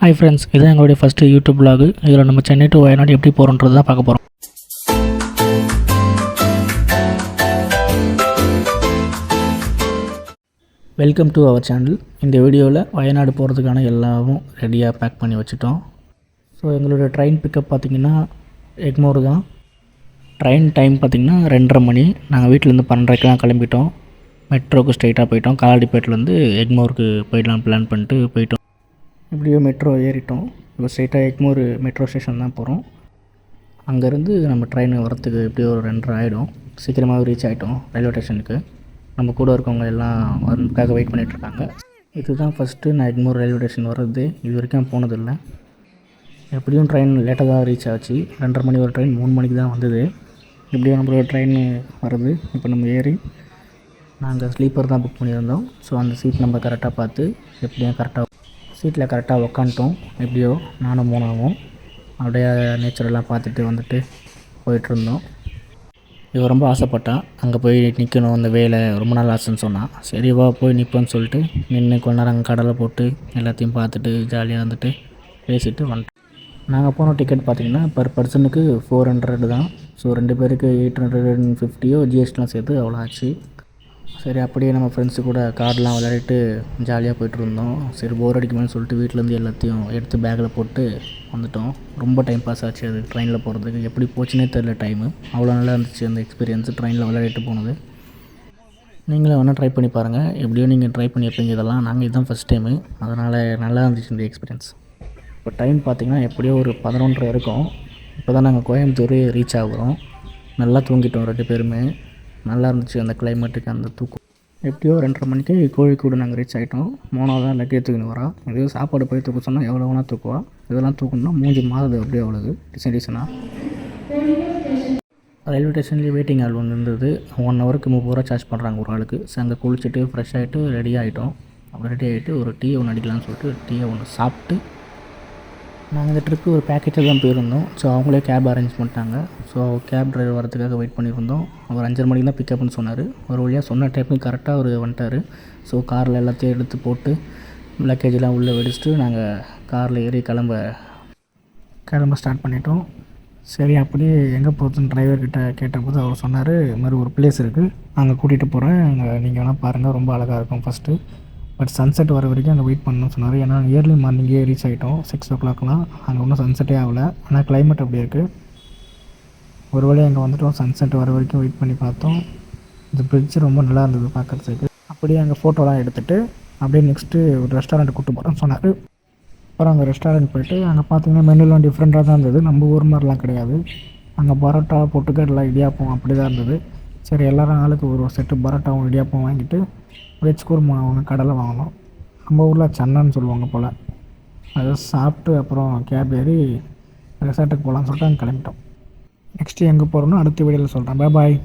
Hi friends இதுதான் எங்களுடைய first YouTube black இதில் நம்ம சென்னை டு வயநாடு எப்படி போகிறோன்றது தான் பார்க்க போகிறோம் வெல்கம் டு அவர் சேனல் இந்த வீடியோவில் வயநாடு போகிறதுக்கான எல்லாமும் ரெடியாக பேக் பண்ணி வச்சுட்டோம். ஸோ எங்களோட ட்ரெயின் பிக்கப் பார்த்திங்கன்னா எக்மோர் தான். ட்ரெயின் டைம் பார்த்திங்கன்னா ரெண்டரை மணி. நாங்கள் வீட்டிலேருந்து பன்னெண்டரைக்கெலாம் கிளம்பிட்டோம். மெட்ரோக்கு ஸ்ட்ரைட்டாக போயிட்டோம். காலாடிப்பேட்டிலேருந்து எக்மோருக்கு போயிடலாம் பிளான் பண்ணிட்டு போயிட்டோம். இப்படியோ மெட்ரோ ஏறிட்டோம். இப்போ ஸ்ட்ரெயிட்டாக எக்மோர் மெட்ரோ ஸ்டேஷன் தான் போகிறோம் அங்கேருந்து நம்ம ட்ரெயின் வரத்துக்கு எப்படியோ ஒரு ரெண்டரை ஆகிடும் சீக்கிரமாக ரீச் ஆகிட்டோம் ரயில்வே ஸ்டேஷனுக்கு நம்ம கூட இருக்கவங்க எல்லாம் வரதுக்காக வெயிட் பண்ணிகிட்ருக்காங்க இதுதான் ஃபஸ்ட்டு நான் எக்மோர் ரயில்வே ஸ்டேஷன் வர்றது. இது வரைக்கும் போனதில்லை. எப்படியும் ட்ரெயின் லேட்டாக தான் ரீச் ஆச்சு. ரெண்டரை மணி ஒரு ட்ரெயின் மூணு மணிக்கு தான் வந்தது. எப்படியும் நம்மளோட ட்ரெயின் வருது இப்போ நம்ம ஏறி நாங்கள் ஸ்லீப்பர் தான் புக் பண்ணியிருந்தோம். ஸோ அந்த சீட் நம்ம கரெக்டாக பார்த்து எப்படியும் கரெக்டாக சீட்டில் கரெக்டாக உக்காந்துட்டோம். எப்படியோ நானும் மூணாவும் அப்படியே நேச்சரெல்லாம் பார்த்துட்டு வந்துட்டு போயிட்டுருந்தோம். இவள் ரொம்ப ஆசைப்பட்டா. அங்கே போய் நிற்கணும் அந்த வேலை. ரொம்ப நாள் ஆசைன்னு சொன்னான் சரி வா போய் நிற்போன்னு சொல்லிட்டு நின்று கொஞ்ச நேரம் அங்கே கடலை போட்டு எல்லாத்தையும் பார்த்துட்டு ஜாலியாக வந்துட்டு பேசிட்டு வந்துட்டோம். நாங்கள் போன டிக்கெட் பார்த்திங்கன்னா பர் பர்சனுக்கு ஃபோர் ஹண்ட்ரட் தான். ஸோ ரெண்டு பேருக்கு எயிட் ஹண்ட்ரட் அண்ட் ஃபிஃப்டியோ ஜிஎஸ்டிலாம் சேர்த்து அவ்வளோ ஆச்சு. சரி அப்படியே நம்ம ஃப்ரெண்ட்ஸு கூட கார்டெலாம் விளையாடிட்டு ஜாலியாக போயிட்டுருந்தோம் சரி போர் அடிக்குமேனு சொல்லிட்டு வீட்டிலேருந்து எல்லாத்தையும் எடுத்து பேக்கில் போட்டு வந்துட்டோம். ரொம்ப டைம் பாஸ் ஆச்சு அது ட்ரெயினில் போகிறதுக்கு எப்படி போச்சுனே தெரில டைமு அவ்வளோ நல்லா இருந்துச்சு அந்த எக்ஸ்பீரியன்ஸு ட்ரெயினில் விளையாடிட்டு போனது. நீங்களும் வேணால் ட்ரை பண்ணி பாருங்கள் எப்படியோ நீங்கள் ட்ரை பண்ணி பண்ணியிருப்பீங்க இதெல்லாம். நாங்கள் இதுதான் ஃபஸ்ட் டைமு அதனால் நல்லா இருந்துச்சு இந்த எக்ஸ்பீரியன்ஸ் இப்போ டைம் பார்த்திங்கன்னா எப்படியோ ஒரு பதினொன்றரை இருக்கும். இப்போ தான் நாங்கள் கோயம்புத்தூர் ரீச் ஆகுறோம். நல்லா தூங்கிட்டோம் ரெண்டு பேருமே. நல்லா இருந்துச்சு அந்த கிளைமேட்டுக்கு அந்த தூக்கம். எப்படியோ ரெண்டரை மணிக்கு கோழிக்கூடு நாங்கள் ரீச் ஆகிட்டோம் மோனாக தான் லக்கே தூக்கின்னு வரா. இதே சாப்பாடு போய் தூக்க சொன்னால் எவ்வளோ வேணால் தூக்குவா. இதெல்லாம் தூக்கணும்னா மூஞ்சி மாறுது அப்படியே அவ்வளோது டிசைன் டிசைனாக ரயில்வே ஸ்டேஷன்லேயே வெயிட்டிங் ஹால் ஒன்று இருந்தது. ஒன் ஹவருக்கு முப்பது ரூபா சார்ஜ் பண்ணுறாங்க ஒரு ஆளுக்கு. ஸோ அங்கே குளிச்சுட்டு ஃப்ரெஷ் ஆகிட்டு ரெடி ஆகிட்டோம் அப்புறம் ரெடி ஆகிட்டு ஒரு டீ ஒன்று அடிக்கலாம்னு சொல்லிட்டு டீயை ஒன்று சாப்பிட்டு நாங்கள் இந்த ட்ரிப்பு ஒரு பேக்கேஜில் தான் போயிருந்தோம். ஸோ அவங்களே கேப் அரேஞ்ச் பண்ணிட்டாங்க. ஸோ கேப் டிரைவர் வரதுக்காக வெயிட் பண்ணியிருந்தோம் அவர் அஞ்சரை மணிக்கு தான் பிக்கப்னு சொன்னார். ஒரு வழியாக சொன்ன டைமுக்கு கரெக்டாக அவர் வந்துட்டார். ஸோ காரில் எல்லாத்தையும் எடுத்து போட்டு லக்கேஜெலாம் உள்ளே வெடிச்சிட்டு நாங்கள் காரில் ஏறி கிளம்ப கிளம்ப ஸ்டார்ட் பண்ணிட்டோம். சரி அப்படியே எங்கே போகிறதுன்னு டிரைவர்கிட்ட கேட்டபோது அவர் சொன்னார் இது மாதிரி ஒரு பிளேஸ் இருக்குது அங்கே கூட்டிகிட்டு போகிறேன் அங்கே நீங்கள் வேணால் பாருங்கள் ரொம்ப அழகாக இருக்கும் ஃபஸ்ட்டு பட் சன்செட் வர வரைக்கும் அங்கே வெயிட் பண்ணணும்னு சொன்னார். ஏன்னா இயர்லி மார்னிங்கே ரீச் ஆகிட்டோம் சிக்ஸ் ஓ கிளாக்லாம் அங்கே ஒன்றும் சன்செட்டே ஆகலை. ஆனால் கிளைமேட் அப்படி இருக்குது ஒரு வழி அங்கே வந்துட்டோம். சன்செட் வர வரைக்கும் வெயிட் பண்ணி பார்த்தோம். இந்த பிரிட்ஜ் ரொம்ப நல்லா இருந்தது பார்க்குறதுக்கு. அப்படியே அங்கே ஃபோட்டோலாம் எடுத்துகிட்டு அப்படியே நெக்ஸ்ட்டு ஒரு ரெஸ்டாரண்ட் கூப்பிட்டு போகிறேன்னு சொன்னார். அப்புறம் அங்கே ரெஸ்டாரண்ட் போயிட்டு அங்கே பார்த்தீங்கன்னா மெனுலாம் டிஃப்ரெண்ட்டாக தான் இருந்தது. நம்ம ஊர் மாதிரிலாம் கிடையாது. அங்கே பரோட்டா பொட்டுக்கடலை இடியாப்பம் அப்படி தான் இருந்தது. சரி எல்லாரும் ஆளுக்கு ஒரு செட்டு பரோட்டாவும் இடியாப்பம் வாங்கிட்டு வெஜ் குருமா ஒன்று கடலை வாங்கினோம் நம்ம ஊரில் சன்னான்னு சொல்லுவாங்க போல். அதை சாப்பிட்டு அப்புறம் கேப் ஏறி ரெசார்ட்டுக்கு போகலான்னு சொல்லிட்டு அங்கே கிளம்பிட்டோம். நெக்ஸ்ட்டு எங்கே போகிறோன்னு அடுத்த வீடியோவில் சொல்கிறேன் பாய்